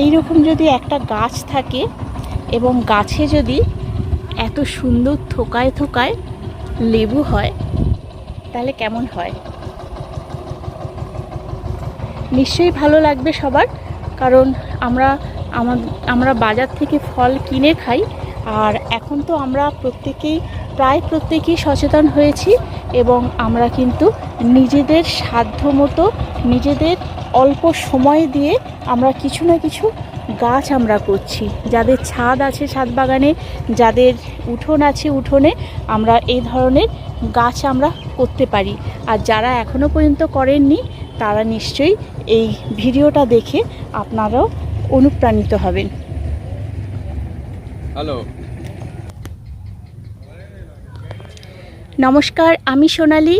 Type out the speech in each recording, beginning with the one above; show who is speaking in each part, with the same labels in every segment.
Speaker 1: এই রকম যদি একটা গাছ থাকে এবং গাছে যদি এত সুন্দর থোকায় থোকায় লেবু হয়, তাহলে কেমন হয়? নিশ্চয়ই ভালো লাগবে সবার, কারণ আমরা, আমা- আমরা বাজার থেকে ফল কিনে খাই, আর এখন তো আমরা প্রত্যেকেই প্রায় প্রত্যেকেই সচেতন হয়েছি এবং আমরা কিন্তু নিজেদের সাধ্য মতো, নিজেদের অল্প সময় দিয়ে আমরা কিছু না কিছু গাছ আমরা করছি। যাদের ছাদ আছে ছাদ বাগানে, যাদের উঠোন আছে উঠোনে, আমরা এই ধরনের গাছ আমরা করতে পারি। আর যারা এখনও পর্যন্ত করেননি, তারা নিশ্চয়ই এই ভিডিওটা দেখে আপনারাও অনুপ্রাণিত হবেন।
Speaker 2: হ্যালো
Speaker 1: নমস্কার, আমি সোনালি,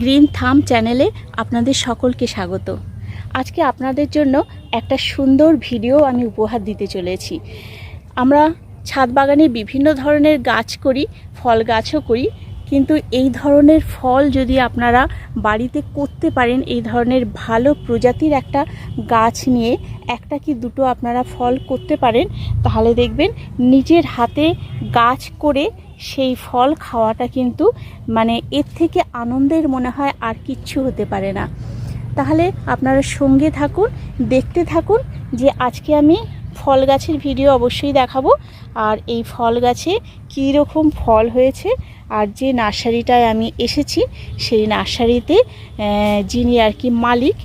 Speaker 1: গ্রিন থাম চ্যানেলে আপনাদের সকলকে স্বাগত। আজকে আপনাদের জন্য একটা সুন্দর ভিডিও আমি উপহার দিতে চলেছি। আমরা ছাদ বাগানে বিভিন্ন ধরনের গাছ করি, ফল গাছও করি, কিন্তু এই ধরনের ফল যদি আপনারা বাড়িতে করতে পারেন, এই ধরনের ভালো প্রজাতির একটা গাছ নিয়ে একটা কি দুটো আপনারা ফল করতে পারেন, তাহলে দেখবেন নিজের হাতে গাছ করে সেই ফল খাওয়াটা কিন্তু মানে এর থেকে আনন্দের মনে হয় আর কিচ্ছু হতে পারে না তাহলে আপনারা সঙ্গে থাকুন, দেখতে থাকুন যে আজকে আমি ফল গাছের ভিডিও অবশ্যই দেখাবো আর এই ফল গাছে কী রকম ফল হয়েছে আর যে নার্সারিটায় আমি এসেছি, সেই নার্সারিতে যিনি আর কি মালিক,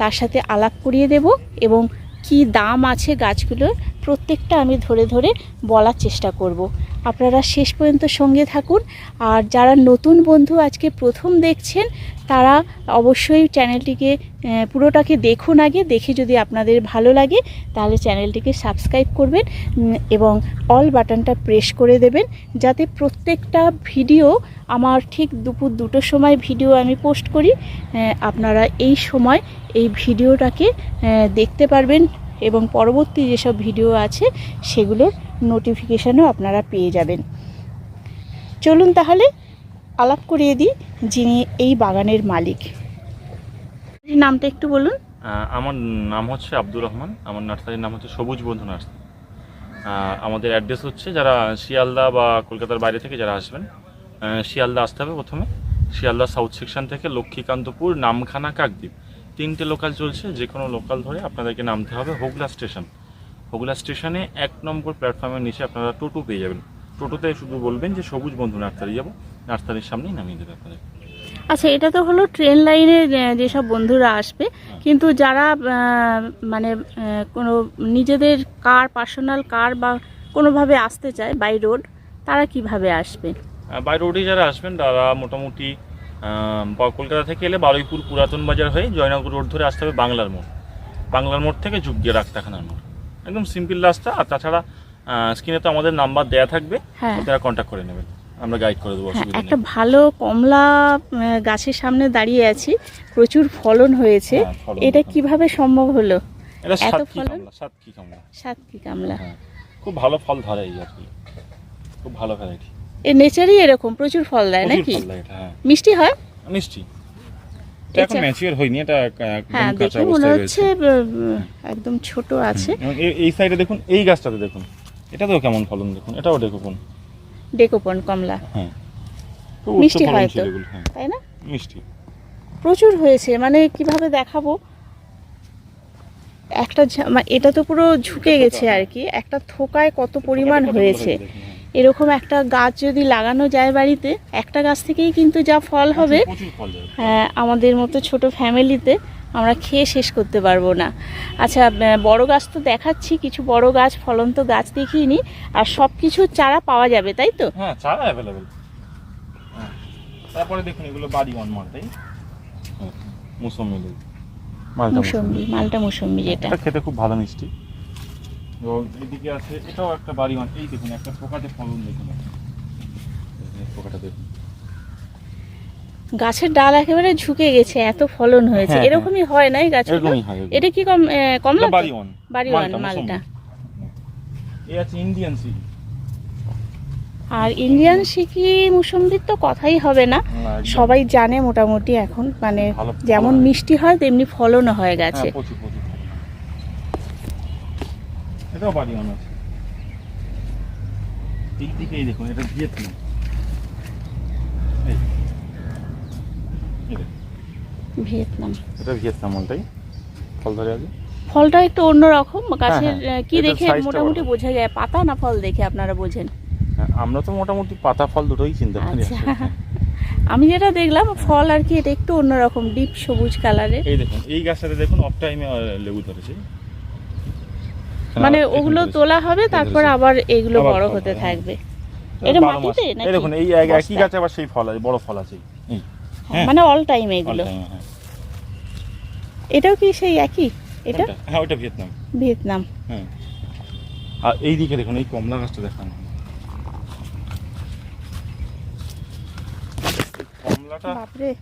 Speaker 1: তার সাথে আলাপ করিয়ে দেব এবং কি দাম আছে গাছগুলোর প্রত্যেকটা আমি ধরে ধরে বলার চেষ্টা করব। আপনারা শেষ পর্যন্ত সঙ্গে থাকুন। আর যারা নতুন বন্ধু আজকে প্রথম দেখছেন, তারা অবশ্যই চ্যানেলটিকে পুরোটাকে দেখুন আগে, দেখে যদি আপনাদের ভালো লাগে, তাহলে চ্যানেলটিকে সাবস্ক্রাইব করবেন এবং অল বাটনটা প্রেস করে দেবেন, যাতে প্রত্যেকটা ভিডিও আমার ঠিক দুপুর দুটোর সময় ভিডিও আমি পোস্ট করি আপনারা এই সময় এই ভিডিওটাকে দেখতে পারবেন, এবং পরবর্তী যেসব ভিডিও আছে, সেগুলোর নোটিফিকেশানও আপনারা পেয়ে যাবেন। চলুন তাহলে আলাপ করিয়ে দিই যিনি এই বাগানের মালিক। নামটা একটু বলুন।
Speaker 2: আমার নাম হচ্ছে আব্দুর রহমান, আমার নার্সারির নাম হচ্ছে সবুজ বন্ধু নার্সারি। আমাদের অ্যাড্রেস হচ্ছে যারা শিয়ালদা বা কলকাতার বাইরে থেকে যারা আসবেন শিয়ালদা আসতে হবে প্রথমে। শিয়ালদা সাউথ সেকশন থেকে লক্ষ্মীকান্তপুর নামখানা কাকদ্বীপ। তিনটে লোকাল চলছে যে কোনো লোকাল ধরে আপনাদেরকে নামতে হবে হোগলা স্টেশন হোগলা স্টেশনে এক নম্বর প্ল্যাটফর্মের নিচে আপনারা টোটো পেয়ে যাবেন। টোটোতে শুধু বলবেন যে সবুজ বন্ধু নার্সারি যাব নার্সারির সামনেই নামিয়ে দেবে আপনাদের।
Speaker 1: আচ্ছা এটা তো হলো ট্রেন লাইনের আহ, যেসব বন্ধুরা আসবে কিন্তু যারা মানে কোনো নিজেদের কার পার্সোনাল কার বা কোনোভাবে আসতে চায় বাই রোড তারা কীভাবে আসবে?
Speaker 2: বাই রোডে যারা আসবেন তারা মোটামুটি কলকাতা থেকে এলে বারুইপুর পুরাতন বাজার হয়ে জয়নগর রোড ধরে আসতে হবে বাংলার মোড়। বাংলার মোড় থেকে যুগ গিয়ে রাস্তাখানার মোড় একদম সিম্পল রাস্তা আর তাছাড়া স্ক্রিনে তো আমাদের নাম্বার দেয়া থাকবে।
Speaker 1: হ্যাঁ।
Speaker 2: আপনারা কন্ট্যাক্ট করে নেবেন। আমরা গাইড করে দেবো
Speaker 1: হ্যাঁ একটা ভালো কমলা গাছের সামনে দাঁড়িয়ে আছি। প্রচুর ফলন হয়েছে।
Speaker 2: হ্যাঁ,
Speaker 1: এটা। কীভাবে সম্ভব হলো?
Speaker 2: এটা কামলা কামলা। হ্যাঁ খুব ভালো ফল ধরে এই আর কি। খুব ভালো ভ্যারাইটি
Speaker 1: নেচারই এরকম প্রচুর ফল দেয় নাকি? মিষ্টি হয়?
Speaker 2: মিষ্টি। এখন
Speaker 1: এটা-
Speaker 2: ম্যাচিওর হয়নি এটা
Speaker 1: হ্যাঁ দেখে মনে হচ্ছে একদম ছোট আছে।
Speaker 2: এই- সাইডে দেখুন এই গাছটাতে দেখুন এটাতেও কেমন ফলন দেখুন এটাও দেখুন
Speaker 1: ডেকোপন কমলা।
Speaker 2: হ্যাঁ।
Speaker 1: মিষ্টি হয় তো?
Speaker 2: হ্যাঁ।
Speaker 1: তাই না?
Speaker 2: মিষ্টি।
Speaker 1: প্রচুর হয়েছে মানে কীভাবে দেখাবো? একটা এটা তো পুরো ঝুঁকে গেছে আর কি একটা থোকায় কত পরিমাণ হয়েছে
Speaker 2: হ্যাঁ।
Speaker 1: এরকম একটা গাছ যদি লাগানো যায় বাড়িতে একটা গাছ থেকেই কিন্তু যা ফল হবে হ্যাঁ, আমাদের মতো ছোট ফ্যামিলিতে আমরা খেয়ে শেষ করতে পারব না। আচ্ছা বড় গাছ তো দেখাচ্ছি কিছু বড় গাছ ফলন্ত গাছ দেখিনি আর সব কিছু চারা পাওয়া যাবে তাই তো?
Speaker 2: হ্যাঁ চারা অ্যাভেলেবেল তারপরে দেখুন এগুলো বাড়ি ওয়ান মালটাই মুসম্বি। মালটা
Speaker 1: মুসম্বি। মালটা মুসম্বি যেটা।
Speaker 2: এটা খেতে খুব ভালো মিষ্টি। এবং এদিকে আছে এটাও একটা বাড়ি ওয়ান এই দেখুন একটা পোকাতে ফলন দেখুন পোকাটা দেখুন।
Speaker 1: গাছের ডাল একেবারে ঝুঁকে গেছে এত ফলন হয়েছে।
Speaker 2: হ্যাঁ,
Speaker 1: এরকমই হয় নাই
Speaker 2: এরকমই হয় এগুলো।
Speaker 1: এটা কি কম কমলা মালটা
Speaker 2: এই আছে ইন্ডিয়ান সি
Speaker 1: আর ইন্ডিয়ান সিকি মুসম্বির তো কথাই হবে না। সবাই জানে মোটামুটি এখন মানে যেমন মিষ্টি হয় তেমনি ফলনও হয় গাছে।
Speaker 2: হ্যাঁ এটাও বাড়ি অন আছে। এই দিকে এই দেখুন এটা ভিয়েতনাম।
Speaker 1: ভিয়েতনাম।
Speaker 2: এটা ভিয়েতনাম মালটাই। ফল ধরে আছে।
Speaker 1: ফলটা একটু অন্যরকম গাছের
Speaker 2: হ্যাঁ,
Speaker 1: কি দেখে মোটামুটি বোঝা যায় পাতা না ফল দেখে আপনারা বোঝেন?
Speaker 2: হ্যাঁ, আমরা তো মোটামুটি পাতা ফল দুটোই চিনতে পারি
Speaker 1: আচ্ছা। আমি যেটা দেখলাম ফল আর কি এটা একটু অন্যরকম ডিপ সবুজ কালারের।
Speaker 2: এই দেখুন এই গাছটাতে দেখুন অফ টাইমে লেবু ধরেছে।
Speaker 1: মানে ওগুলো তোলা হবে তারপর আবার এগুলো বড় হতে
Speaker 2: হ্যাঁ।
Speaker 1: থাকবে।
Speaker 2: এটা।
Speaker 1: মাটিতে
Speaker 2: এই দেখুন এই এক- একই গাছে আবার সেই ফল আছে বড় ফল আছে হ্যাঁ।
Speaker 1: মানে অল টাইম এগুলো।
Speaker 2: হ্যাঁ।
Speaker 1: এটাও কি সেই একই? এটা?
Speaker 2: হ্যাঁ ওটা ভিয়েতনাম।
Speaker 1: ভিয়েতনাম।
Speaker 2: হ্যাঁ। আর এই দিকে দেখুন এই কমলা গাছটা দেখান। কমলাটা
Speaker 1: বাপরে।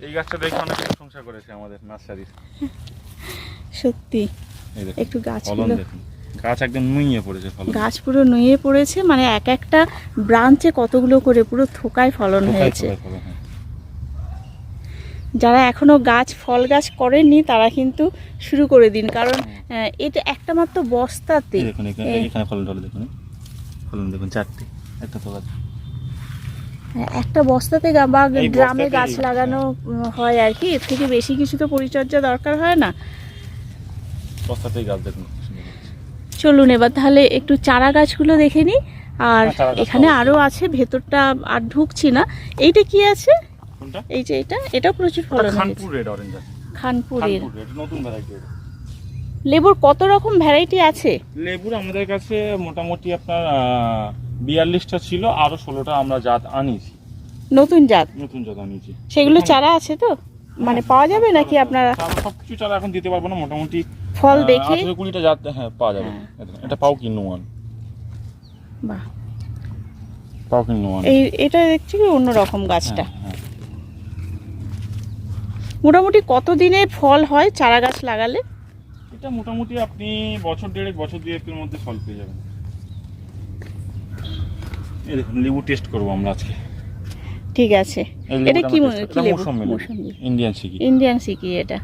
Speaker 2: এই গাছটা দেখে অনেক প্রশংসা করেছে আমাদের নার্সারির।
Speaker 1: সত্যি। একটু গাছগুলো
Speaker 2: গাছ একদম নুইয়ে পড়েছে
Speaker 1: গাছ পুরো নুয়ে পড়েছে মানে এক একটা ব্রাঞ্চে কতগুলো করে পুরো থোকায় ফলন হয়েছে।
Speaker 2: হ্যাঁ।
Speaker 1: যারা এখনও গাছ ফল গাছ করেননি তারা কিন্তু শুরু করে দিন কারণ এটা একটা মাত্র বস্তাতে।
Speaker 2: এখানে ফলন টলে দেখুন ফলন দেখুন চারটে একটা তো গাছ
Speaker 1: হ্যাঁ, একটা বস্তাতে বা গ্রামে গাছ লাগানো হয় আর কি এর থেকে বেশি কিছু তো পরিচর্যা দরকার হয় না।
Speaker 2: বস্তাতেই গাছ দেখুন।
Speaker 1: চলুন এবার তাহলে একটু চারা গাছগুলো দেখে নিই। আর
Speaker 2: হ্যাঁ,
Speaker 1: এখানে
Speaker 2: অবশ্যই।
Speaker 1: আরও আছে ভেতরটা আর ঢুকছি না। এইটা কি আছে? এই যে এটা এটাও প্রচুর ফলন খানপুরের লেবুর কত রকম ভ্যারাইটি আছে?
Speaker 2: লেবুর আমাদের কাছে মোটামুটি আপনার বিয়াল্লিশটা ছিল আরও ষোলোটা আমরা জাত আনিয়েছি।
Speaker 1: নতুন জাত?
Speaker 2: নতুন জাত আনিয়েছি।
Speaker 1: সেগুলো চারা আছে তো? মানে পাওয়া যাবে নাকি আপনারা?
Speaker 2: চারা সবকিছু চারা এখন দিতে পারব না মোটামুটি
Speaker 1: ফল দেখে?
Speaker 2: আঠেরো কুড়িটা জাত হ্যাঁ পাওয়া যাবে।
Speaker 1: হ্যাঁ।
Speaker 2: এটা পাও কিনু ওয়ান?
Speaker 1: বাহ।
Speaker 2: পাও কিনু ওয়ান?
Speaker 1: এই এটা দেখছি কি অন্য রকম গাছটা।
Speaker 2: হ্যাঁ
Speaker 1: মোটামুটি কত দিনে ফল হয় চারা গাছ লাগালে?
Speaker 2: এটা মোটামুটি আপনি বছর দেড়েক বছর দুয়েকের মধ্যে ফল পেয়ে যাবেন। এই দেখুন লেবু টেস্ট করব আমরা আজকে।
Speaker 1: ঠিক আছে। এটা কি কি লেবু?
Speaker 2: মৌসুমী ইন্ডিয়ান সিকি।
Speaker 1: ইন্ডিয়ান সিকি এটা।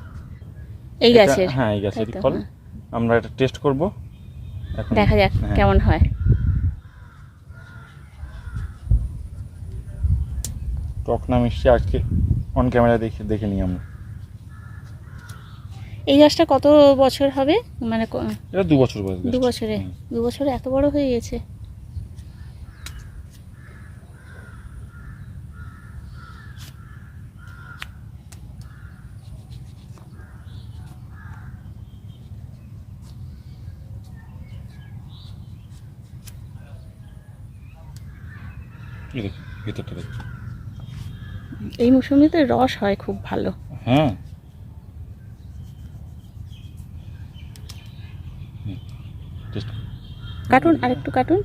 Speaker 1: এই গাছের।
Speaker 2: হ্যাঁ এই গাছের ফল।
Speaker 1: হ্যাঁ।
Speaker 2: আমরা এটা টেস্ট করব। এখন
Speaker 1: দেখা যাক
Speaker 2: হ্যাঁ।
Speaker 1: কেমন হয়।
Speaker 2: টক না মিষ্টি আজকে অন ক্যামেরা দেখে দেখে নিই আমরা।
Speaker 1: এই গাছটা কত বছর হবে? মানে
Speaker 2: এটা দু বছর বয়স
Speaker 1: দু বছরে। দু বছরে এত বড় হয়ে গেছে।
Speaker 2: ভেতরটা
Speaker 1: এই মৌসুমিতে রস হয় খুব ভালো।
Speaker 2: হ্যাঁ।
Speaker 1: কাটুন আরেকটু কাটুন।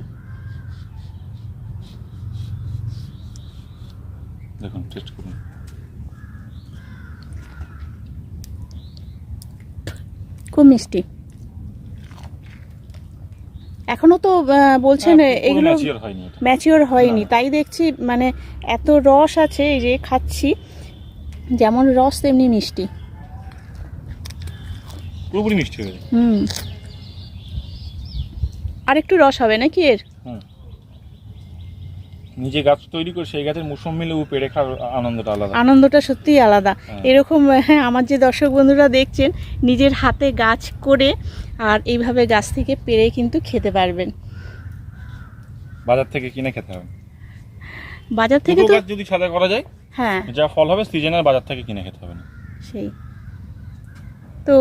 Speaker 2: দেখুন টেস্ট করুন।
Speaker 1: খুব মিষ্টি। এখনও তো বলছেন
Speaker 2: হ্যাঁ,
Speaker 1: এগুলো ম্যাচিওর হয়নি তাই দেখছি মানে এত রস আছে এই যে খাচ্ছি যেমন রস তেমনি মিষ্টি।
Speaker 2: পুরোপুরি মিষ্টি হয়ে
Speaker 1: হুম। আর একটু রস হবে নাকি এর?
Speaker 2: নিজে গাছ তৈরি করে সেই গাছের মুসম্মি লেবু পেড়ে খাওয়ার আনন্দটা আলাদা।
Speaker 1: আনন্দটা সত্যিই আলাদা।
Speaker 2: হ্যাঁ।
Speaker 1: এরকম হ্যাঁ আমার যে দর্শক বন্ধুরা দেখছেন নিজের হাতে গাছ করে আর এইভাবে গাছ থেকে পেরে কিন্তু খেতে পারবেন।
Speaker 2: বাজার থেকে কিনে খেতে হবে।
Speaker 1: বাজার থেকে তো
Speaker 2: গাছ যদি সাদা করা যায়
Speaker 1: হ্যাঁ।
Speaker 2: যা ফল হবে সিজনের বাজার থেকে কিনে খেতে হবে না।
Speaker 1: সেই। তো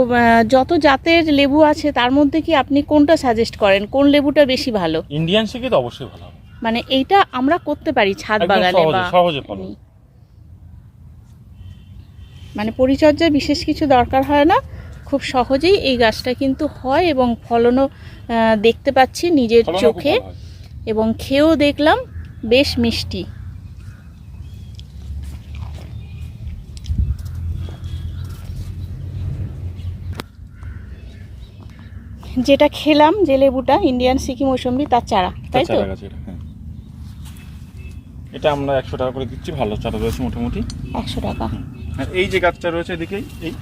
Speaker 1: যত জাতের লেবু আছে তার মধ্যে কি আপনি কোনটা সাজেস্ট করেন? কোন লেবুটা বেশি ভালো?
Speaker 2: ইন্ডিয়ান শিখে তো অবশ্যই ভালো হবে।
Speaker 1: মানে এইটা আমরা করতে পারি ছাদ বাগানে বা। মানে পরিচর্যা বিশেষ কিছু দরকার হয় না। খুব সহজেই এই গাছটা কিন্তু হয় এবং ফলনও দেখতে পাচ্ছি নিজের চোখে এবং খেয়েও দেখলাম বেশ মিষ্টি। যেটা খেলাম যে লেবুটা ইন্ডিয়ান সিকিম মৌসুম্বি তার চারা তাই তো?
Speaker 2: এটা, হ্যাঁ। আমরা একশো টাকা করে দিচ্ছি ভালো চারা রয়েছে মোটামুটি।
Speaker 1: একশো টাকা।
Speaker 2: আর এই যে গাছটা রয়েছে এদিকেই এই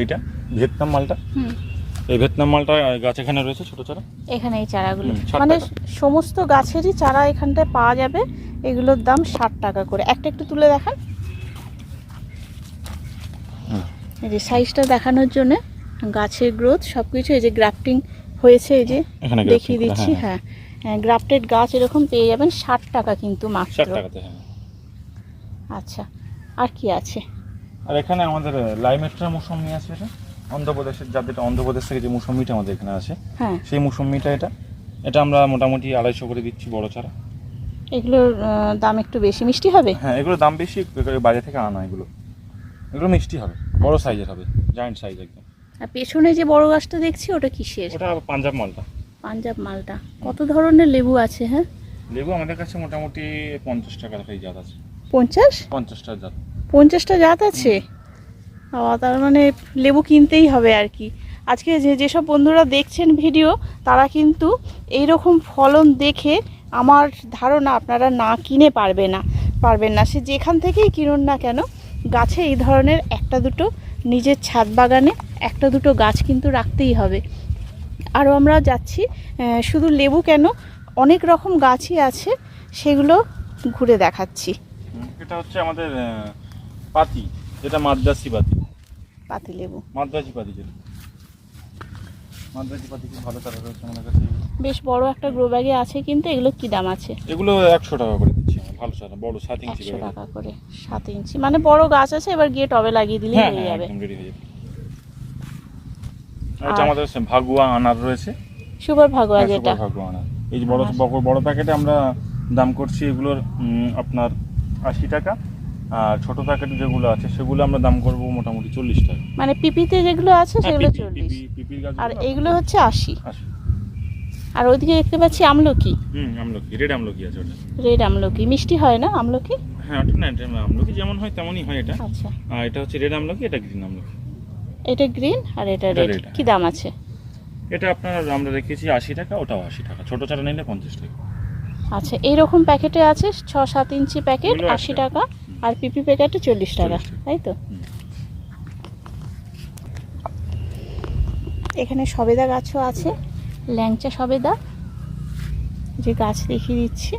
Speaker 2: এইটা ভিয়েতনাম মালটা?
Speaker 1: হুম।
Speaker 2: এই ভিয়েতনাম মালটা গাছ এখানে রয়েছে ছোট চারা?
Speaker 1: এখানে এই চারাগুলো। মানে সমস্ত গাছেরই চারা এখানটায় পাওয়া যাবে এগুলোর দাম ষাট টাকা করে। একটা একটু তুলে দেখান। এই যে সাইজটা দেখানোর জন্য গাছের গ্রোথ সব কিছু এই যে গ্রাফটিং হয়েছে এই যে দেখিয়ে দিচ্ছি
Speaker 2: হ্যাঁ,
Speaker 1: হ্যাঁ। গ্রাফটেড গাছ এরকম পেয়ে যাবেন ষাট টাকা কিন্তু মাত্র।
Speaker 2: হ্যাঁ।
Speaker 1: আচ্ছা আর কি আছে?
Speaker 2: আর এখানে আমাদের লাইমেট্রা মৌসুমি আছে এটা? অন্ধ্রপ্রদেশের যাদের অন্ধ্রপ্রদেশ থেকে যে মৌসুমিটা আমাদের এখানে আছে
Speaker 1: হ্যাঁ।
Speaker 2: সেই মৌসুমিটা এটা। এটা আমরা মোটামুটি আড়াইশো করে দিচ্ছি বড় চারা।
Speaker 1: এগুলোর দাম একটু বেশি মিষ্টি হবে?
Speaker 2: হ্যাঁ এগুলোর দাম বেশি বাইরে থেকে আনা এগুলো। এগুলো মিষ্টি হবে বড় সাইজের হবে জায়েন্ট সাইজ একদম।
Speaker 1: আর পেছনে যে বড় গাছটা দেখছি ওটা কিসের?
Speaker 2: ওটা পাঞ্জাব মালটা।
Speaker 1: পাঞ্জাব মালটা। কত ধরনের লেবু আছে হ্যাঁ?
Speaker 2: লেবু আমাদের কাছে মোটামুটি পঞ্চাশ টাকা থেকে জাত আছে।
Speaker 1: পঞ্চাশ?
Speaker 2: পঞ্চাশটা জাত।
Speaker 1: পঞ্চাশটা জাত আছে? বাবা তার মানে লেবু কিনতেই হবে আর কি। আজকে যে যেসব বন্ধুরা দেখছেন ভিডিও তারা কিন্তু এই রকম ফলন দেখে আমার ধারণা আপনারা না কিনে পারবে না পারবেন না। সে যেখান থেকেই কিনুন না কেন গাছে এই ধরনের একটা দুটো নিজের ছাদ বাগানে একটা দুটো গাছ কিন্তু রাখতেই হবে। আরও আমরা যাচ্ছি শুধু লেবু কেন? অনেক রকম গাছই আছে সেগুলো ঘুরে দেখাচ্ছি।
Speaker 2: এটা হচ্ছে আমাদের পাতি যেটা মাদ্রাসি পাতি।
Speaker 1: পাতি লেবু।
Speaker 2: মাদ্রাসি পাতি যেটা। মাদ্রাসি পাতি খুব ভালো চারা রয়েছে আমাদের কাছে।
Speaker 1: বেশ বড় একটা গ্রো ব্যাগে আছে কিন্তু এগুলো কি দাম আছে?
Speaker 2: এগুলো একশো টাকা করে দিচ্ছি ভালো চারা বড় সাত ইঞ্চি
Speaker 1: টাকা করে সাত ইঞ্চি। মানে বড় গাছ আছে এবার গিয়ে টবে লাগিয়ে দিলে
Speaker 2: হ্যাঁ
Speaker 1: হয়ে
Speaker 2: হ্যাঁ
Speaker 1: যাবে।
Speaker 2: রেডি হয়ে যাবে। এটা আমাদের ভাগুয়া আনার রয়েছে।
Speaker 1: সুপার ভাগোয়া
Speaker 2: হ্যাঁ,
Speaker 1: যেটা।
Speaker 2: ভাগুয়া আনার। এই যে বড়
Speaker 1: আচ্ছা।
Speaker 2: বড়- বড় প্যাকেটে আমরা দাম করছি এগুলোর আপনার আশি টাকা। আর ছোট প্যাকেট যেগুলো আছে সেগুলো আমরা দাম করব মোটামুটি চল্লিশ টাকা।
Speaker 1: মানে পিপিতে যেগুলো আছে
Speaker 2: হ্যাঁ,
Speaker 1: সেগুলো চল্লিশ। আর এইগুলো হচ্ছে আশি। আর ওইদিকে দেখতে পাচ্ছি আমলকি।
Speaker 2: হুম আমলকি রেড আমলকি আছে ওটা।
Speaker 1: রেড আমলকি। মিষ্টি হয় না আমলকি?
Speaker 2: হ্যাঁ ওটা না আমলকি যেমন হয় তেমনই হয় এটা।
Speaker 1: আচ্ছা।
Speaker 2: আর এটা হচ্ছে রেড আমলকি এটা গ্রিন আমলকি।
Speaker 1: এটা গ্রিন আর এটা রেড কি দাম আছে?
Speaker 2: এটা আপনার আমরা রেখেছি আশি টাকা ওটাও আশি টাকা। ছোট চারা নিলে পঞ্চাশ টাকা।
Speaker 1: আচ্ছা এইরকম প্যাকেটে আছে ছ সাত ইঞ্চি প্যাকেট আশি। টাকা আর পিপি প্যাকেটে চল্লিশ টাকা
Speaker 2: 40 টাকা।
Speaker 1: তাই তো? এখানে সবেদা গাছও আছে ল্যাংচা সবেদা যে গাছ দেখিয়ে দিচ্ছি।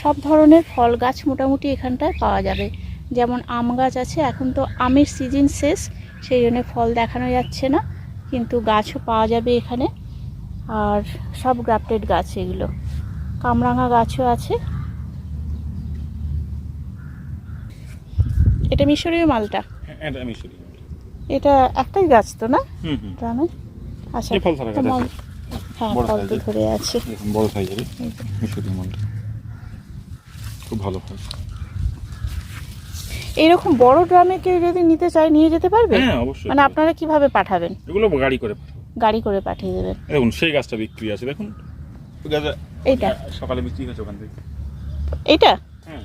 Speaker 1: সব ধরনের ফল গাছ মোটামুটি এখানটায় পাওয়া যাবে। যেমন আম গাছ আছে এখন তো আমের সিজন শেষ সেই জন্য ফল দেখানো যাচ্ছে না কিন্তু গাছও পাওয়া যাবে এখানে। আর সব গ্রাফটেড গাছ এগুলো। কামরাঙা গাছও আছে। এটা মিশরীয় মালটা?
Speaker 2: হ্যাঁ, এটা
Speaker 1: এটা একটাই গাছ তো না? গ্রামে? আচ্ছা। হ্যাঁ ফল ধরে আছে।
Speaker 2: বড় সাইজের মিশরি মালটা। খুব ভালো ফল।
Speaker 1: এইরকম বড় ড্রামে কেউ যদি নিতে চায় নিয়ে যেতে পারবে?
Speaker 2: হ্যাঁ অবশ্যই।
Speaker 1: মানে আপনারা কীভাবে পাঠাবেন?
Speaker 2: এগুলো গাড়ি করে
Speaker 1: গাড়ি করে পাঠিয়ে দেবেন।
Speaker 2: দেখুন সেই গাছটা বিক্রি আছে দেখুন।
Speaker 1: এইটা।
Speaker 2: সকালে বিক্রি হয়েছে ওখান থেকে।
Speaker 1: এইটা?
Speaker 2: হ্যাঁ।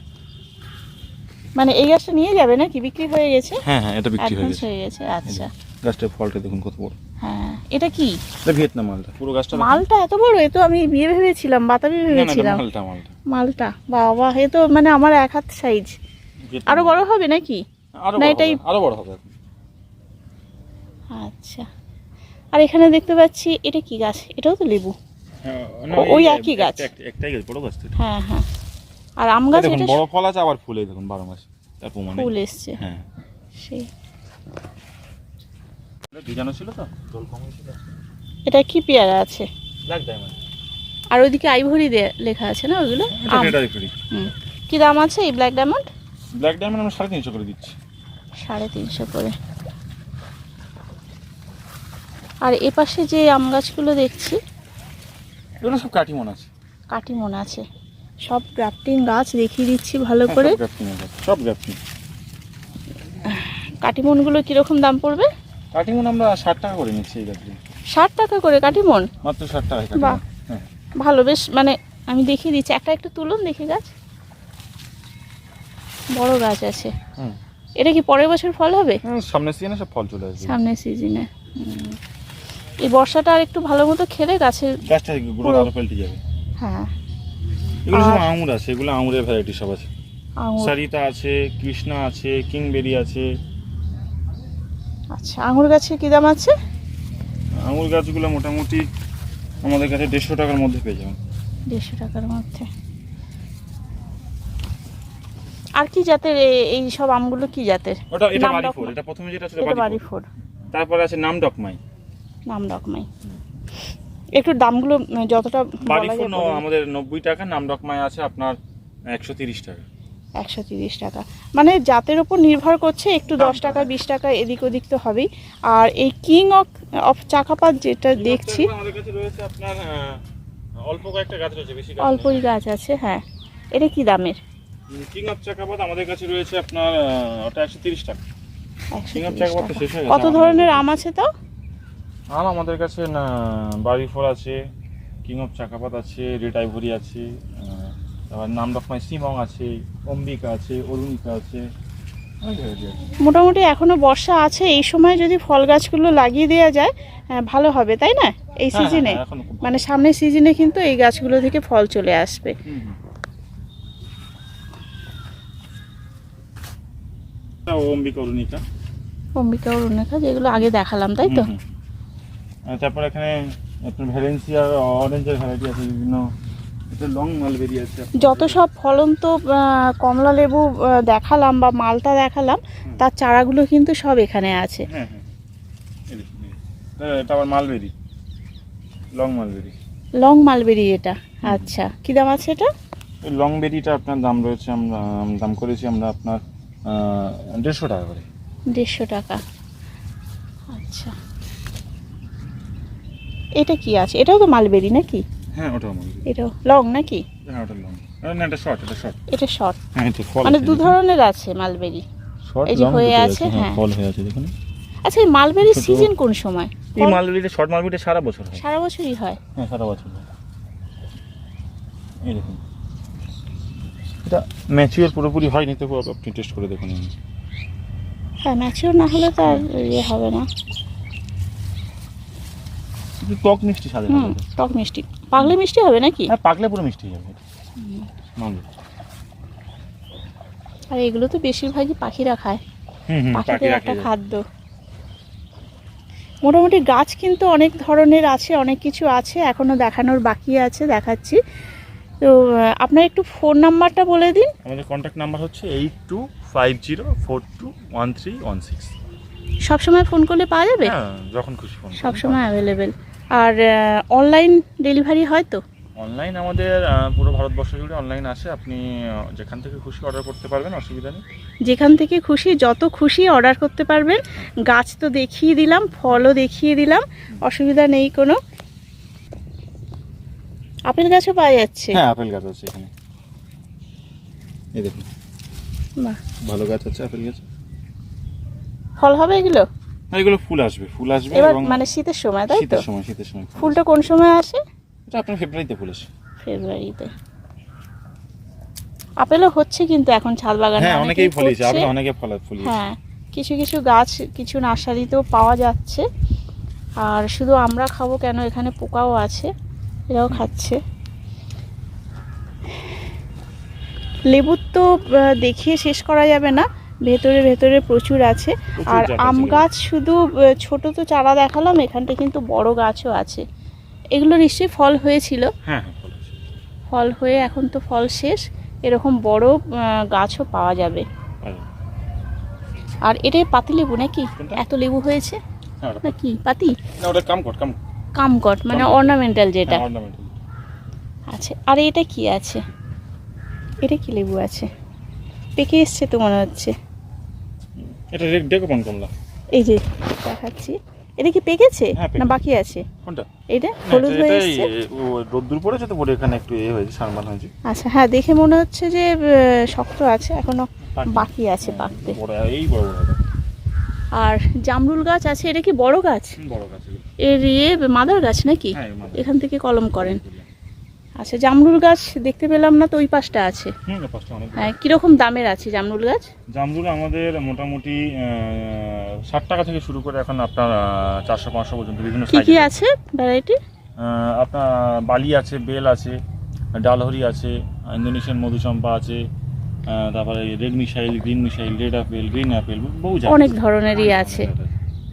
Speaker 1: মানে এই গাছটা নিয়ে যাবে নাকি? বিক্রি হয়ে গেছে?
Speaker 2: হ্যাঁ হ্যাঁ এটা বিক্রি হয়ে গেছে।
Speaker 1: হয়ে গেছে আচ্ছা।
Speaker 2: গাছটার ফলটা দেখুন কত বড়।
Speaker 1: হ্যাঁ এটা কি?
Speaker 2: এটা ভিয়েতনাম মালটা। পুরো গাছটা
Speaker 1: মালটা এত বড় এ তো আমি বিয়ে ভেবেছিলাম বাতাবি ভেবেছিলাম।
Speaker 2: মালটা মালটা।
Speaker 1: মালটা বাবা এ তো মানে আমার এক হাত সাইজ আরও বড় হবে নাকি?
Speaker 2: আরও
Speaker 1: না,
Speaker 2: বড়
Speaker 1: এটাই-
Speaker 2: হবে, আরও বড় হবে।
Speaker 1: আচ্ছা। আর এখানে দেখতে পাচ্ছি এটা কি গাছ? এটাও তো লেবু।
Speaker 2: হ্যাঁ,
Speaker 1: ওই একই গাছ।
Speaker 2: একটাই গাছ বড় গাছ
Speaker 1: হ্যাঁ হ্যাঁ। আর আম গাছ
Speaker 2: দেখুন
Speaker 1: এটা
Speaker 2: বড় ফল আছে আবার ফুলে দেখুন বারো মাস। তার প্রমাণ।
Speaker 1: ফুল এসছে।
Speaker 2: হ্যাঁ।
Speaker 1: সেই।
Speaker 2: ভিজানো ছিল তো? জল কম হয়েছিল
Speaker 1: এটা কি পেয়ারা আছে?
Speaker 2: ব্ল্যাক ডায়মন্ড
Speaker 1: আর ওইদিকে আইভরি লেখা আছে না ওইগুলো। কি দাম আছে এই ব্ল্যাক ডায়মন্ড
Speaker 2: ব্ল্যাক ডায়মন্ড আমরা সাড়ে তিনশো করে দিচ্ছি।
Speaker 1: সাড়ে তিনশো করে। আর এ পাশে যে আম গাছগুলো দেখছি
Speaker 2: এগুলো সব কাটিমন আছে।
Speaker 1: কাটিমন আছে। সব গ্রাফটিং গাছ দেখিয়ে দিচ্ছি ভালো
Speaker 2: হ্যাঁ,
Speaker 1: করে।
Speaker 2: সব গ্রাফটিং আছে সব গ্রাফটিং।
Speaker 1: কাটিমনগুলো কীরকম দাম পড়বে?
Speaker 2: কাটিমন আমরা ষাট টাকা করে নিচ্ছি এই গাছগুলো।
Speaker 1: ষাট টাকা করে কাটিমন?
Speaker 2: মাত্র ষাট টাকা
Speaker 1: বাহ।
Speaker 2: হ্যাঁ।
Speaker 1: ভালো বেশ মানে আমি দেখিয়ে দিচ্ছি। একটা একটু তুলুন দেখি গাছ। বড় গাছ আছে। এটা কি পরের বছর ফল হবে?
Speaker 2: সামনের সিজনে সব ফল চলে আসবে।
Speaker 1: সামনের সিজনে এই বর্ষাটা আর একটু ভালো মতো খেলে গাছের
Speaker 2: গাছটা গুঁড়ো
Speaker 1: পুরো-
Speaker 2: আরও পাল্টে যাবে।
Speaker 1: হ্যাঁ।
Speaker 2: এগুলো সব আঙুর আছে এগুলো আঙুরের ভ্যারাইটি সব আছে।
Speaker 1: আঙুর।
Speaker 2: সারিতা আছে কৃষ্ণা আছে কিংবেরি আছে।
Speaker 1: আচ্ছা আঙুর গাছের কী দাম আছে?
Speaker 2: আঙুর গাছগুলো মোটামুটি আমাদের কাছে দেড়শো টাকার মধ্যে পেয়ে যাবেন।
Speaker 1: দেড়শো টাকার মধ্যে। আর কি জাতের এই সব আমগুলো কি জাতের?
Speaker 2: ওটা এটা বাড়ি। ফোর এটা প্রথমে যেটা ছিল বাড়ি ফোর তারপরে আছে নাম ডকমাই।
Speaker 1: নাম ডকমাই। একটু দামগুলো যতটা
Speaker 2: বাড়ি ফোর আমাদের নব্বই টাকা নাম ডকমাই আছে আপনার একশো তিরিশ টাকা।
Speaker 1: একশো তিরিশ টাকা। মানে জাতের উপর নির্ভর করছে একটু দশ টাকা বিশ টাকা এদিক ওদিক তো হবেই। আর এই কিং অফ অফ চাকাপাত যেটা দেখছি
Speaker 2: আমাদের কাছে রয়েছে আপনার অল্প কয়েকটা গাছ রয়েছে বেশি
Speaker 1: অল্পই গাছ আছে হ্যাঁ। এটা কি দামের?
Speaker 2: কিং অফ চাকাবাদ আমাদের কাছে রয়েছে আপনার ওটা একশো তিরিশ টাকা। কিং অফ চাকাবাদ তো শেষ হয়ে গেছে
Speaker 1: কত ধরনের আম আছে তাও
Speaker 2: আম আমাদের কাছে না বাড়ি ফোর আছে কিং অফ চাকাপাত আছে রেড আইভরি আছে তারপর নাম ডকমাই সিমং আছে অম্বিকা আছে অরুণিকা আছে।
Speaker 1: মোটামুটি এখনও বর্ষা আছে এই সময় যদি ফল গাছগুলো লাগিয়ে দেওয়া যায় ভালো হবে তাই না? এই
Speaker 2: হ্যাঁ, হ্যাঁ,
Speaker 1: সিজনে
Speaker 2: হ্যাঁ, ভালো।
Speaker 1: মানে সামনের সিজনে কিন্তু এই গাছগুলো থেকে ফল চলে আসবে
Speaker 2: হুম, হুম। এটা অম্বিকা অরুণিকা?
Speaker 1: অম্বিকা অরুণিকা যেগুলো আগে দেখালাম তাই তো?
Speaker 2: তারপর এখানে আপনার ভ্যালেন্সিয়া অরেঞ্জের ভ্যারাইটি আছে বিভিন্ন লং মালবেরি আছে
Speaker 1: যত সব ফলন তো কমলা লেবু দেখালাম বা মালটা দেখালাম তার চারাগুলো কিন্তু সব এখানে আছে।
Speaker 2: Mulberry long mulberry
Speaker 1: long mulberry এটা আচ্ছা। কি দাম আছে এটা?
Speaker 2: লং বেরিটা আপনার দাম রয়েছে আমরা দাম করেছি আমরা আপনার দেড়শো টাকা করে।
Speaker 1: দেড়শো টাকা। আচ্ছা। এটা কি আছে? এটাও তো মালবেরি নাকি?
Speaker 2: হ্যাঁ ওটাও মালবেরি।
Speaker 1: এটাও লং নাকি?
Speaker 2: হ্যাঁ ওটা লং। না এটা শর্ট এটা শর্ট।
Speaker 1: এটা শর্ট।
Speaker 2: হ্যাঁ এটা ফল
Speaker 1: মানে দু ধরনের আছে মালবেরি।
Speaker 2: শর্ট
Speaker 1: এই যে হয়ে আছে, হ্যাঁ।
Speaker 2: ফল হয়ে আছে দেখুন।
Speaker 1: আচ্ছা এই সিজন কোন সময়?
Speaker 2: এই মালবেরিটা শর্ট মালবেরিটা সারা বছর হয়।
Speaker 1: সারা বছরই হয়।
Speaker 2: হ্যাঁ সারা বছর হয়। এই দেখুন। এটা ম্যাচিওর পুরোপুরি হয়নি তবু আপনি টেস্ট করে দেখুন
Speaker 1: হ্যাঁ ম্যাচিওর না হলে তো আর ইয়ে হবে না।
Speaker 2: টক মিষ্টি হবে।
Speaker 1: টক মিষ্টি। পাগলে মিষ্টি হবে নাকি?
Speaker 2: হ্যাঁ পাকলে পুরো মিষ্টি হয়ে যাবে
Speaker 1: আর এগুলো তো বেশিরভাগই পাখিরা খায়। পাখিদের একটা খাদ্য। মোটামুটি গাছ কিন্তু অনেক ধরনের আছে অনেক কিছু আছে এখনও দেখানোর বাকি আছে দেখাচ্ছি। তো আপনার একটু ফোন নাম্বারটা বলে দিন।
Speaker 2: আমাদের কন্ট্যাক্ট নাম্বার হচ্ছে eight two five zero four two one three one six
Speaker 1: সবসময় ফোন করলে পাওয়া যাবে?
Speaker 2: হ্যাঁ যখন খুশি ফোন
Speaker 1: সবসময় অ্যাভেলেবেল আর অনলাইন ডেলিভারি হয় তো?
Speaker 2: অনলাইন আমাদের পুরো ভারতবর্ষ জুড়ে অনলাইন আছে আপনি যেখান থেকে খুশি অর্ডার করতে পারবেন অসুবিধা নেই।
Speaker 1: যেখান থেকে খুশি যত খুশি অর্ডার করতে পারবেন। গাছ তো দেখিয়ে দিলাম ফলও দেখিয়ে দিলাম অসুবিধা নেই কোনো। আপেল গাছও পাওয়া যাচ্ছে।
Speaker 2: হ্যাঁ আপেল গাছ আছে এখানে। এই দেখুন।
Speaker 1: বাহ।
Speaker 2: ভালো গাছ আছে আপেল গাছ।
Speaker 1: ফল হবে এগুলো?
Speaker 2: এগুলো ফুল আসবে ফুল আসবে
Speaker 1: এবার
Speaker 2: এবং
Speaker 1: মানে শীতের সময় তাই তো?
Speaker 2: শীতের সময় শীতের সময়
Speaker 1: ফুলটা কোন সময় আসে?
Speaker 2: এটা আপনার ফেব্রুয়ারিতে ফুল আসে।
Speaker 1: ফেব্রুয়ারিতে আপেলও হচ্ছে কিন্তু এখন ছাদ বাগানে
Speaker 2: হ্যাঁ অনেকেই ফলিয়েছে। আপনি অনেকে ফলা ফলিয়েছে
Speaker 1: হ্যাঁ কিছু কিছু গাছ কিছু নার্সারিতেও পাওয়া যাচ্ছে। আর শুধু আমরা খাব কেন? এখানে পোকাও আছে। এরাও খাচ্ছে। লেবুর তো দেখিয়ে শেষ করা যাবে না। ভেতরে ভেতরে প্রচুর আছে। আর আম গাছ শুধু ছোট তো চারা দেখালাম এখানটা কিন্তু বড় গাছও আছে। এগুলো নিশ্চয়ই ফল হয়েছিল।
Speaker 2: হ্যাঁ হ্যাঁ ফল
Speaker 1: হয়ে এখন তো ফল শেষ। এরকম বড় গাছও পাওয়া যাবে।
Speaker 2: আর
Speaker 1: এটাই পাতি লেবু নাকি এত লেবু হয়েছে?
Speaker 2: হ্যাঁ
Speaker 1: নাকি পাতি।
Speaker 2: না ওটা কাম কর কাম
Speaker 1: কামকট মানে অর্নামেন্টাল যেটা।
Speaker 2: অর্নামেন্টাল
Speaker 1: আছে আর এটা কি আছে? এটা কি লেবু আছে? পেকে এসছে তো মনে হচ্ছে।
Speaker 2: এটা ডেকোপন কমলা
Speaker 1: এই যে দেখাচ্ছি। এটা কি পেকেছে?
Speaker 2: হ্যাঁ,
Speaker 1: না বাকি আছে?
Speaker 2: কোনটা?
Speaker 1: এটা হলুদ হয়ে এসছে?
Speaker 2: রোদ্দুর পড়েছে তো পরে এখানে একটু এ হয়েছে সারমান হয়েছে।
Speaker 1: আচ্ছা হ্যাঁ দেখে মনে হচ্ছে যে শক্ত আছে এখনও বাকি আছে পাকতে।
Speaker 2: বড় এই বড় বড়।
Speaker 1: আর জামরুল গাছ আছে এটা কি বড় গাছ?
Speaker 2: বড় গাছ।
Speaker 1: এর ইয়ে মাদার গাছ নাকি?
Speaker 2: হ্যাঁ।
Speaker 1: এখান থেকে কলম করেন। আচ্ছা জামরুল গাছ দেখতে পেলাম না তো ওই পাশটা আছে। হ্যাঁ কীরকম দামের আছে জামরুল গাছ?
Speaker 2: জামরুল আমাদের মোটামুটি ষাট টাকা থেকে শুরু করে এখন আপনার চারশো পাঁচশো পর্যন্ত বিভিন্ন
Speaker 1: কি কি আছে। ভ্যারাইটি
Speaker 2: আপনার বালি আছে বেল আছে ডালহরি আছে ইন্দোনেশিয়ান মধুচম্পা আছে তারপরে red missile green missile red apple green apple বহু
Speaker 1: অনেক ধরনেরই আছে।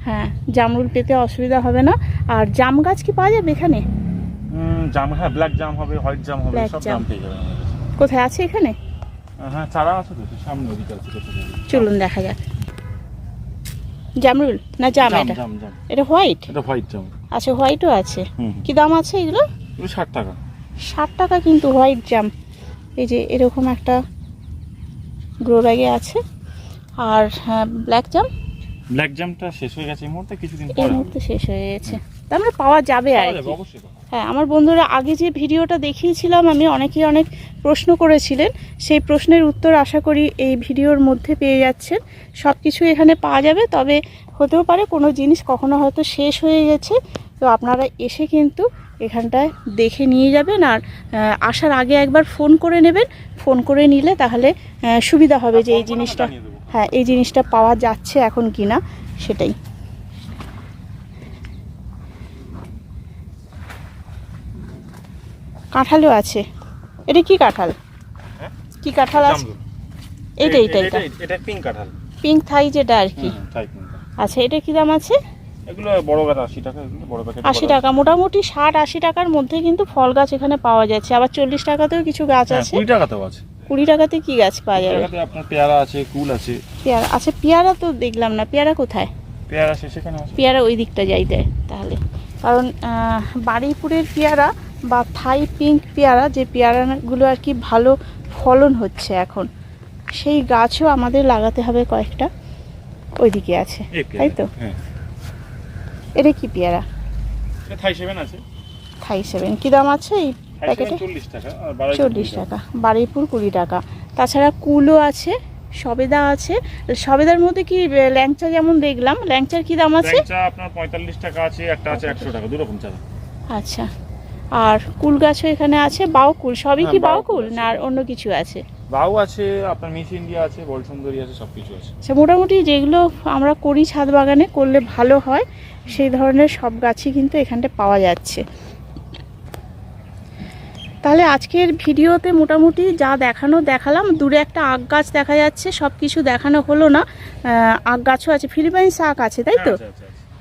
Speaker 1: হ্যাঁ জামরুল পেতে অসুবিধা হবে না। আর জাম গাছ কি পাওয়া যাবে এখানে?
Speaker 2: জাম হ্যাঁ ব্ল্যাক জাম হবে হোয়াইট জাম হবে সব
Speaker 1: জাম।
Speaker 2: পেয়ে যাবেন
Speaker 1: কোথায় আছে এখানে?
Speaker 2: হ্যাঁ চারা আছে তো সামনে ওদিকে আছে
Speaker 1: চলুন দেখা যাক। জামরুল না জাম এটা?
Speaker 2: জাম জাম।
Speaker 1: এটা হোয়াইট
Speaker 2: এটা হোয়াইট জাম।
Speaker 1: আচ্ছা হোয়াইটও আছে। কি দাম আছে এগুলো?
Speaker 2: এগুলো ষাট টাকা।
Speaker 1: ষাট টাকা কিন্তু হোয়াইট জাম। এই যে এরকম একটা গ্রো ব্যাগে আছে। আর ব্ল্যাক জাম?
Speaker 2: ব্ল্যাক জামটা শেষ হয়ে গেছে এই মুহূর্তে কিছুদিন
Speaker 1: এই
Speaker 2: পরে
Speaker 1: মুহূর্তে শেষ হয়ে গেছে। তার মানে পাওয়া যাবে আর কি।
Speaker 2: অবশ্যই
Speaker 1: হ্যাঁ আমার বন্ধুরা আগে যে ভিডিওটা দেখিয়েছিলাম আমি অনেকেই অনেক প্রশ্ন করেছিলেন। সেই প্রশ্নের উত্তর আশা করি এই ভিডিওর মধ্যে পেয়ে যাচ্ছেন। সব কিছু এখানে পাওয়া যাবে তবে হতেও পারে কোনো জিনিস কখনো হয়তো শেষ হয়ে গেছে। তো আপনারা এসে কিন্তু এখানটায় দেখে নিয়ে যাবেন আর আসার আগে একবার ফোন করে নেবেন। ফোন করে নিলে তাহলে সুবিধা হবে যে এই জিনিসটা। হ্যাঁ এই জিনিসটা পাওয়া যাচ্ছে এখন কিনা সেটাই। কাঁঠালও আছে। এটা কি কাঁঠাল?
Speaker 2: হ্যাঁ?
Speaker 1: কি কাঁঠাল আছে? এইটা এইটা এটা
Speaker 2: এটা- এটা পিঙ্ক কাঁঠাল।
Speaker 1: পিঙ্ক থাই যেটা আর কি। আচ্ছা এটা কি দাম আছে?
Speaker 2: এগুলো বড় গাছ আশি টাকা এগুলো বড় প্যাকেট
Speaker 1: আশি টাকা মোটামুটি ষাট আশি টাকার মধ্যে কিন্তু ফল গাছ এখানে পাওয়া যাচ্ছে। আবার চল্লিশ টাকাতেও কিছু গাছ আছে।
Speaker 2: কুড়ি টাকাতেও আছে।
Speaker 1: কুড়ি টাকাতে কি গাছ পাওয়া যাবে?
Speaker 2: টাকাতে আপনার পেয়ারা আছে কুল আছে।
Speaker 1: পেয়ারা আচ্ছা পেয়ারা তো দেখলাম না পেয়ারা কোথায়?
Speaker 2: পেয়ারা আছে সেখানে আছে।
Speaker 1: পেয়ারা ওই দিকটা যাই দেয় তাহলে। কারণ আহ, বারুইপুরের পেয়ারা বা থাই পিঙ্ক পেয়ারা যে পেয়ারাগুলো আর কি ভালো ফলন হচ্ছে এখন সেই গাছও আমাদের লাগাতে হবে কয়েকটা। ওইদিকে আছে তাই তো?
Speaker 2: হ্যাঁ।
Speaker 1: এটা কি পেয়ারা?
Speaker 2: থাই সেভেন আছে।
Speaker 1: Thai seven. কী দাম আছে এই প্যাকেটে?
Speaker 2: চল্লিশ টাকা আর
Speaker 1: চল্লিশ টাকা। বারুইপুর কুড়ি টাকা। তাছাড়া কুলও আছে সবেদা আছে। সবেদার মধ্যে কি ল্যাংচা যেমন দেখলাম ল্যাংচার কি দাম আছে?
Speaker 2: আপনার পঁয়তাল্লিশ টাকা আছে একটা আছে একশো টাকা দু রকম চারা
Speaker 1: আচ্ছা। আর কুল গাছও এখানে আছে বাউ কুল সবই
Speaker 2: হ্যাঁ,
Speaker 1: কি
Speaker 2: বাউ কুল
Speaker 1: না আর অন্য কিছু আছে?
Speaker 2: বাউ আছে আপনার মিস ইন্ডিয়া আছে বল সুন্দরী আছে সব কিছু আছে।
Speaker 1: আচ্ছা মোটামুটি যেগুলো আমরা করি ছাদ বাগানে করলে ভালো হয়। সেই ধরনের সব গাছই কিন্তু এখানটা পাওয়া যাচ্ছে। তাহলে আজকের ভিডিওতে মোটামুটি যা দেখানো দেখালাম দূরে একটা আগ গাছ দেখা যাচ্ছে সব কিছু দেখানো হলো না। আগ গাছও আছে ফিলিপাইন শাক আছে তাই তো?
Speaker 2: হ্যাঁ।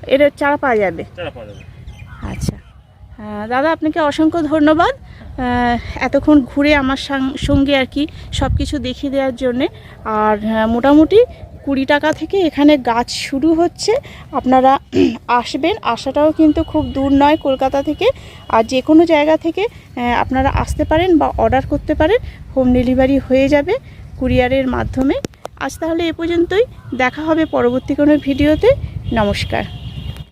Speaker 1: এর চারা পাওয়া যাবে? আচ্ছা। দাদা আপনাকে অসংখ্য ধন্যবাদ। এতক্ষণ ঘুরে আমার সাং- সঙ্গে আর কি সব কিছু দেখিয়ে দেওয়ার জন্যে। আর মোটামুটি কুড়ি টাকা থেকে এখানে গাছ শুরু হচ্ছে। আপনারা আসবেন, আসাটাও কিন্তু খুব দূর নয় কলকাতা থেকে। আর যে কোনো জায়গা থেকে আপনারা আসতে পারেন বা অর্ডার করতে পারেন, হোম ডেলিভারি হয়ে যাবে কুরিয়ারের মাধ্যমে। আজ তাহলে এ পর্যন্তই, দেখা হবে পরবর্তী কোনো ভিডিওতে। নমস্কার।